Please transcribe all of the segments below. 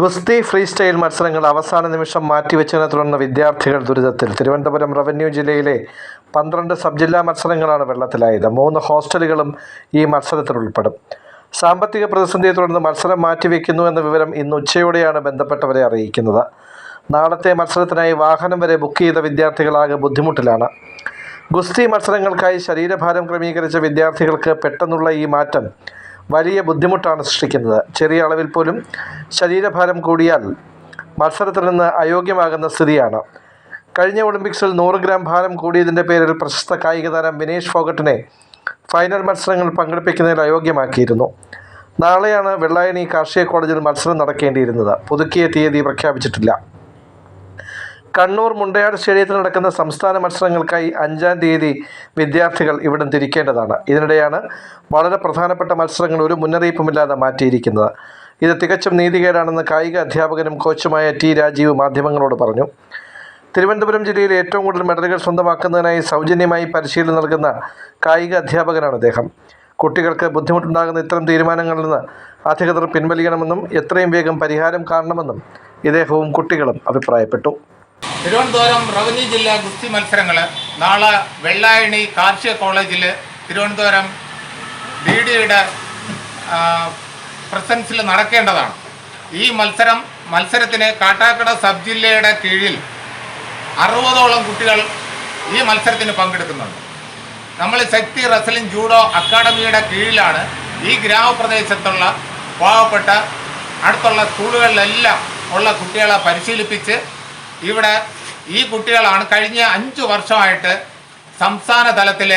ഗുസ്തി free style മത്സരങ്ങൾ അവസാന നിമിഷം മാറ്റിവെച്ചതിനെ തുടർന്ന് വിദ്യാർത്ഥികൾ ദുരിതത്തിൽ. തിരുവനന്തപുരം റവന്യൂ ജില്ലയിലെ പന്ത്രണ്ട് സബ് ജില്ലാ മത്സരങ്ങളാണ് വെള്ളത്തിലായത്. മൂന്ന് ഹോസ്റ്റലുകളും ഈ മത്സരത്തിൽ ഉൾപ്പെടും. സാമ്പത്തിക പ്രതിസന്ധിയെ തുടർന്ന് മത്സരം മാറ്റിവെക്കുന്നു എന്ന വിവരം ഇന്ന് ഉച്ചയോടെയാണ് ബന്ധപ്പെട്ടവരെ അറിയിക്കുന്നത്. നാളത്തെ മത്സരത്തിനായി വാഹനം വരെ ബുക്ക് ചെയ്ത വിദ്യാർത്ഥികളാകെ ബുദ്ധിമുട്ടിലാണ്. ഗുസ്തി മത്സരങ്ങൾക്കായി ശരീരഭാരം ക്രമീകരിച്ച വിദ്യാർത്ഥികൾക്ക് പെട്ടെന്നുള്ള ഈ മാറ്റം വലിയ ബുദ്ധിമുട്ടാണ് സൃഷ്ടിക്കുന്നത്. ചെറിയ അളവിൽ പോലും ശരീരഭാരം കൂടിയാൽ മത്സരത്തിൽ നിന്ന് അയോഗ്യമാകുന്ന സ്ഥിതിയാണ്. കഴിഞ്ഞ ഒളിമ്പിക്സിൽ നൂറ് ഗ്രാം ഭാരം കൂടിയതിന്റെ പേരിൽ പ്രശസ്ത കായിക താരം വിനേഷ് ഫോഗട്ടിനെ ഫൈനൽ മത്സരങ്ങൾ പങ്കെടുപ്പിക്കുന്നതിൽ അയോഗ്യമാക്കിയിരുന്നു. നാളെയാണ് വെള്ളായണി കാർഷിക കോളേജിൽ മത്സരം നടക്കേണ്ടിയിരുന്നത്. പുതുക്കിയ തീയതി പ്രഖ്യാപിച്ചിട്ടില്ല. കണ്ണൂർ മുണ്ടയാട് സ്റ്റേഡിയത്തിൽ നടക്കുന്ന സംസ്ഥാന മത്സരങ്ങൾക്കായി അഞ്ചാം തീയതി വിദ്യാർത്ഥികൾ ഇവിടം തിരിക്കേണ്ടതാണ്. ഇതിനിടെയാണ് വളരെ പ്രധാനപ്പെട്ട മത്സരങ്ങൾ ഒരു മുന്നറിയിപ്പുമില്ലാതെ മാറ്റിയിരിക്കുന്നത്. ഇത് തികച്ചും നീതികേടാണെന്ന് കായിക അധ്യാപകനും കോച്ചുമായ ടി രാജീവ് മാധ്യമങ്ങളോട് പറഞ്ഞു. തിരുവനന്തപുരം ജില്ലയിൽ ഏറ്റവും കൂടുതൽ മെഡലുകൾ സ്വന്തമാക്കുന്നതിനായി സൗജന്യമായി പരിശീലനം നൽകുന്ന കായിക അധ്യാപകനാണ് അദ്ദേഹം. കുട്ടികൾക്ക് ബുദ്ധിമുട്ടുണ്ടാകുന്ന ഇത്തരം തീരുമാനങ്ങളിൽ നിന്ന് അധികൃതർ പിൻവലിക്കണമെന്നും എത്രയും വേഗം പരിഹാരം കാണണമെന്നും ഇദ്ദേഹവും കുട്ടികളും അഭിപ്രായപ്പെട്ടു. തിരുവനന്തപുരം റവന്യൂ ജില്ലാ ഗുസ്തി മത്സരങ്ങൾ നാളെ വെള്ളായണി കാർഷിക കോളേജിൽ തിരുവനന്തപുരം ഡി ഡിയുടെ പ്രസൻസിൽ നടക്കേണ്ടതാണ്. ഈ മത്സരം മത്സരത്തിന് കാട്ടാക്കട സബ് ജില്ലയുടെ കീഴിൽ അറുപതോളം കുട്ടികൾ ഈ മത്സരത്തിന് പങ്കെടുക്കുന്നുണ്ട്. നമ്മൾ ശക്തി റസലിംഗ് ജൂഡോ അക്കാഡമിയുടെ കീഴിലാണ് ഈ ഗ്രാമപ്രദേശത്തുള്ള പാവപ്പെട്ട അടുത്തുള്ള സ്കൂളുകളിലെല്ലാം ഉള്ള കുട്ടികളെ പരിശീലിപ്പിച്ച് ഇവിടെ ഈ കുട്ടികളാണ് കഴിഞ്ഞ അഞ്ച് വർഷമായിട്ട് സംസ്ഥാന തലത്തിൽ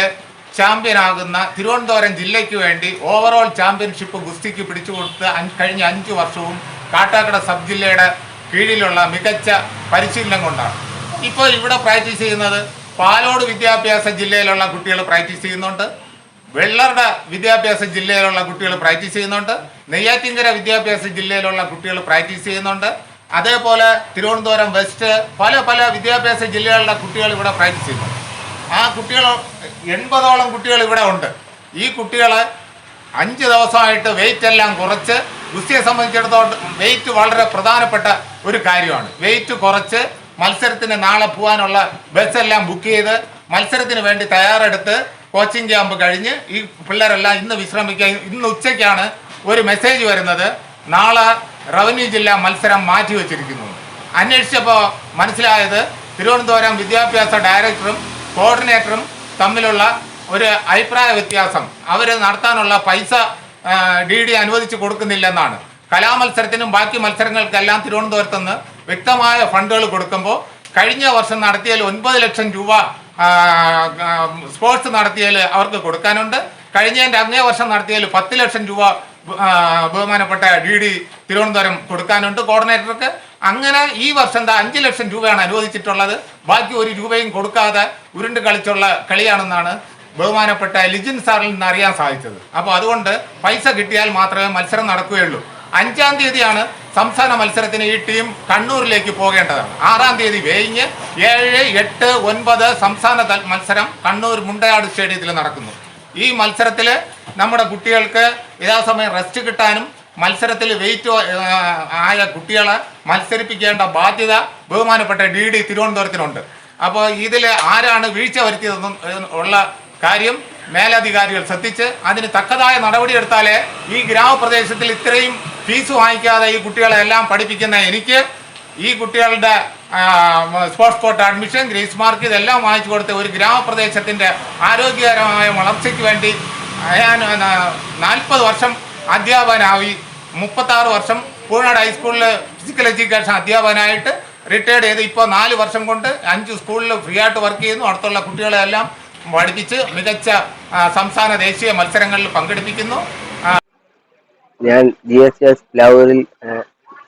ചാമ്പ്യനാകുന്ന തിരുവനന്തപുരം ജില്ലയ്ക്ക് വേണ്ടി ഓവറോൾ ചാമ്പ്യൻഷിപ്പ് ഗുസ്തിക്ക് പിടിച്ചു കൊടുത്ത് കഴിഞ്ഞ അഞ്ച് വർഷവും കാട്ടാക്കട സബ് ജില്ലയുടെ കീഴിലുള്ള മികച്ച പരിശീലനം കൊണ്ടാണ്. ഇപ്പോൾ ഇവിടെ പ്രാക്ടീസ് ചെയ്യുന്നത് പാലോട് വിദ്യാഭ്യാസ ജില്ലയിലുള്ള കുട്ടികൾ പ്രാക്ടീസ് ചെയ്യുന്നുണ്ട്. വെള്ളറുടെ വിദ്യാഭ്യാസ ജില്ലയിലുള്ള കുട്ടികൾ പ്രാക്ടീസ് ചെയ്യുന്നുണ്ട്. നെയ്യാറ്റിങ്കര വിദ്യാഭ്യാസ ജില്ലയിലുള്ള കുട്ടികൾ പ്രാക്ടീസ് ചെയ്യുന്നുണ്ട്. അതേപോലെ തിരുവനന്തപുരം വെസ്റ്റ് പല പല വിദ്യാഭ്യാസ ജില്ലകളിലെ കുട്ടികൾ ഇവിടെ പ്രാക്ടീസ് ചെയ്യുന്നു ആ കുട്ടികൾ എൺപതോളം കുട്ടികൾ ഇവിടെ ഉണ്ട്. ഈ കുട്ടികളെ അഞ്ച് ദിവസമായിട്ട് വെയിറ്റ് എല്ലാം കുറച്ച് ഗുസ്തിയെ സംബന്ധിച്ചിടത്തോളം വെയിറ്റ് വളരെ പ്രധാനപ്പെട്ട ഒരു കാര്യമാണ്. വെയിറ്റ് കുറച്ച് മത്സരത്തിന് നാളെ പോകാനുള്ള ബസ്സെല്ലാം ബുക്ക് ചെയ്ത് മത്സരത്തിന് വേണ്ടി തയ്യാറെടുത്ത് കോച്ചിങ് ക്യാമ്പ് കഴിഞ്ഞ് ഈ പിള്ളേരെല്ലാം ഇന്ന് വിശ്രമിക്കാൻ ഇന്ന് ഉച്ചയ്ക്കാണ് ഒരു മെസ്സേജ് വരുന്നത്. നാളെ റവന്യൂ ജില്ലാ മത്സരം മാറ്റിവെച്ചിരിക്കുന്നു. അന്വേഷിച്ചപ്പോൾ മനസ്സിലായത് തിരുവനന്തപുരം വിദ്യാഭ്യാസ ഡയറക്ടറും കോർഡിനേറ്ററും തമ്മിലുള്ള ഒരു അഭിപ്രായ വ്യത്യാസം. അവർ നടത്താനുള്ള പൈസ ഡി ഡി അനുവദിച്ച് കൊടുക്കുന്നില്ലെന്നാണ്. കലാമത്സരത്തിനും ബാക്കി മത്സരങ്ങൾക്കെല്ലാം തിരുവനന്തപുരത്ത് നിന്ന് വ്യക്തമായ ഫണ്ടുകൾ കൊടുക്കുമ്പോൾ കഴിഞ്ഞ വർഷം നടത്തിയതിൽ ഒൻപത് ലക്ഷം രൂപ സ്പോർട്സ് നടത്തിയതിൽ അവർക്ക് കൊടുക്കാനുണ്ട്. കഴിഞ്ഞതിന്റെ അങ്ങേ വർഷം നടത്തിയതിൽ പത്ത് ലക്ഷം രൂപ ബഹുമാനപ്പെട്ട ഡി ഡി തിരുവനന്തപുരം കൊടുക്കാനുണ്ട് കോർഡിനേറ്റർക്ക്. അങ്ങനെ ഈ വർഷം അഞ്ച് ലക്ഷം രൂപയാണ് അനുവദിച്ചിട്ടുള്ളത്. ബാക്കി ഒരു രൂപയും കൊടുക്കാതെ ഉരുണ്ട് കളിച്ചുള്ള കളിയാണെന്നാണ് ബഹുമാനപ്പെട്ട ലിജിൻ സാറിൽ നിന്ന് അറിയാൻ സാധിച്ചത്. അപ്പോൾ അതുകൊണ്ട് പൈസ കിട്ടിയാൽ മാത്രമേ മത്സരം നടക്കുകയുള്ളൂ. അഞ്ചാം തീയതിയാണ് സംസ്ഥാന മത്സരത്തിന് ഈ ടീം കണ്ണൂരിലേക്ക് പോകേണ്ടതാണ്. ആറാം തീയതി വേയിഞ്ഞ് ഏഴ് എട്ട് ഒൻപത് സംസ്ഥാന മത്സരം കണ്ണൂർ മുണ്ടയാട് സ്റ്റേഡിയത്തിൽ നടക്കുന്നു. ഈ മത്സരത്തിൽ നമ്മുടെ കുട്ടികൾക്ക് യഥാസമയം റെസ്റ്റ് കിട്ടാനും മത്സരത്തിൽ വെയിറ്റ് ആയ കുട്ടികളെ മത്സരിപ്പിക്കേണ്ട ബാധ്യത ബഹുമാനപ്പെട്ട ഡി ഡി തിരുവനന്തപുരത്തിനുണ്ട്. അപ്പോൾ ഇതിൽ ആരാണ് വീഴ്ച വരുത്തിയതെന്നും ഉള്ള കാര്യം മേലധികാരികൾ ശ്രദ്ധിച്ച് അതിന് തക്കതായ നടപടിയെടുത്താലേ ഈ ഗ്രാമപ്രദേശത്തിൽ ഇത്രയും ഫീസ് വാങ്ങിക്കാതെ ഈ കുട്ടികളെ എല്ലാം പഠിപ്പിക്കുന്ന എനിക്ക് ഈ കുട്ടികളുടെ sports quota admission grace mark ഇതെല്ലാം വാങ്ങിച്ചു കൊടുത്ത് ഒരു ഗ്രാമപ്രദേശത്തിന്റെ ആരോഗ്യകരമായ വളർച്ചയ്ക്ക് വേണ്ടി ഞാൻ നാൽപ്പത് വർഷം അധ്യാപകനായി മുപ്പത്താറ് വർഷം പൂഴ്നാട് ഹൈസ്കൂളിൽ ഫിസിക്കൽ എഡ്യൂക്കേഷൻ അധ്യാപകനായിട്ട് റിട്ടയർഡ് ചെയ്ത് ഇപ്പോൾ നാല് വർഷം കൊണ്ട് അഞ്ച് സ്കൂളിൽ ഫ്രീ ആയിട്ട് വർക്ക് ചെയ്യുന്നു. അടുത്തുള്ള കുട്ടികളെല്ലാം പഠിപ്പിച്ച് മികച്ച സംസ്ഥാന ദേശീയ മത്സരങ്ങളിൽ പങ്കെടുപ്പിക്കുന്നു. ഞാൻ ജി എസ് എസ് ലാവൂരിൽ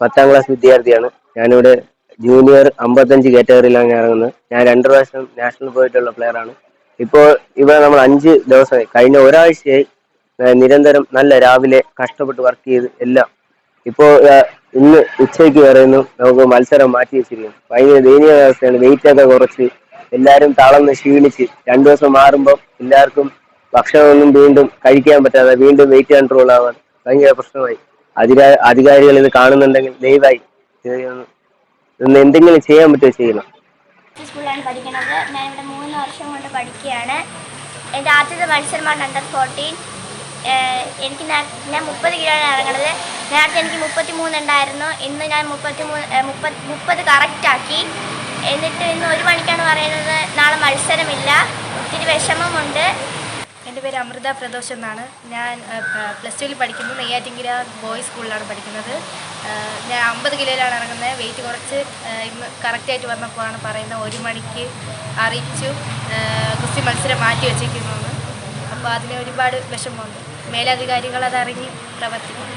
പത്താം ക്ലാസ് വിദ്യാർത്ഥിയാണ്. ഞാനിവിടെ ജൂനിയർ അമ്പത്തഞ്ച് കാറ്റഗറിയിലാണ് ഇറങ്ങുന്നത്. ഞാൻ രണ്ടു പ്രാവശ്യം നാഷണൽ പോയിട്ടുള്ള പ്ലെയറാണ് ഇപ്പോൾ ഇവിടെ നമ്മൾ അഞ്ച് ദിവസമായി കഴിഞ്ഞ ഒരാഴ്ചയായി നിരന്തരം നല്ല രാവിലെ കഷ്ടപ്പെട്ട് വർക്ക് ചെയ്ത് എല്ലാം. ഇപ്പോൾ ഇന്ന് ഉച്ചയ്ക്ക് പറയുന്നു നമുക്ക് മത്സരം മാറ്റി വെച്ചിരിക്കുന്നു. ഭയങ്കര ദയനീയ അവസ്ഥയാണ്. വെയിറ്റ് ഒക്കെ കുറച്ച് എല്ലാവരും തളർന്ന് ക്ഷീണിച്ച് രണ്ടു ദിവസം മാറുമ്പോൾ എല്ലാവർക്കും ഭക്ഷണമൊന്നും വീണ്ടും കഴിക്കാൻ പറ്റാതെ വീണ്ടും വെയിറ്റ് കൺട്രോൾ ആവാൻ ഭയങ്കര പ്രശ്നമായി. അധികാ അധികാരികൾ ഇത് കാണുന്നുണ്ടെങ്കിൽ ദയവായി എന്തെങ്കിലും ചെയ്യാൻ പറ്റുമോ ചെയ്യണം. സ്കൂളിലാണ് പഠിക്കുന്നത്. ഞാൻ ഇവിടെ മൂന്ന് വർഷം കൊണ്ട് പഠിക്കുകയാണ്. എന്റെ ആദ്യത്തെ മത്സരമാണ് അണ്ടർ ഫോർട്ടീൻ എനിക്ക് ഞാൻ മുപ്പത് കിലോയാണ് ഇറങ്ങുന്നത് നേരത്തെ എനിക്ക് മുപ്പത്തി മൂന്ന് ഉണ്ടായിരുന്നു. ഇന്ന് ഞാൻ മുപ്പത്തി മൂന്ന് മുപ്പത് മുപ്പത് കറക്റ്റാക്കി എന്നിട്ട് ഇന്ന് ഒരു മണിക്കാണ് പറയുന്നത് നാളെ മത്സരമില്ല. ഒത്തിരി വിഷമമുണ്ട് എന്റെ പേര് അമൃത പ്രദോഷ് എന്നാണ്. ഞാൻ പ്ലസ് ടുവിൽ പഠിക്കുന്നത് നെയ്യാറ്റിങ്കര ബോയ്സ് സ്കൂളിലാണ് പഠിക്കുന്നത്. ഞാൻ അമ്പത് കിലോയിലാണ് ഇറങ്ങുന്നത്. വെയിറ്റ് കുറച്ച് ഇന്ന് കറക്റ്റായിട്ട് വന്നപ്പോഴാണ് പറയുന്നത് ഒരു മണിക്ക് അറിയിച്ചു. ഗുസ്തി മത്സരം മാറ്റി വെച്ചേക്കുന്നു അപ്പോൾ അതിന് ഒരുപാട് വിഷമമുണ്ട്. മേലധികാരികൾ അതറിഞ്ഞ് പ്രവർത്തിക്കും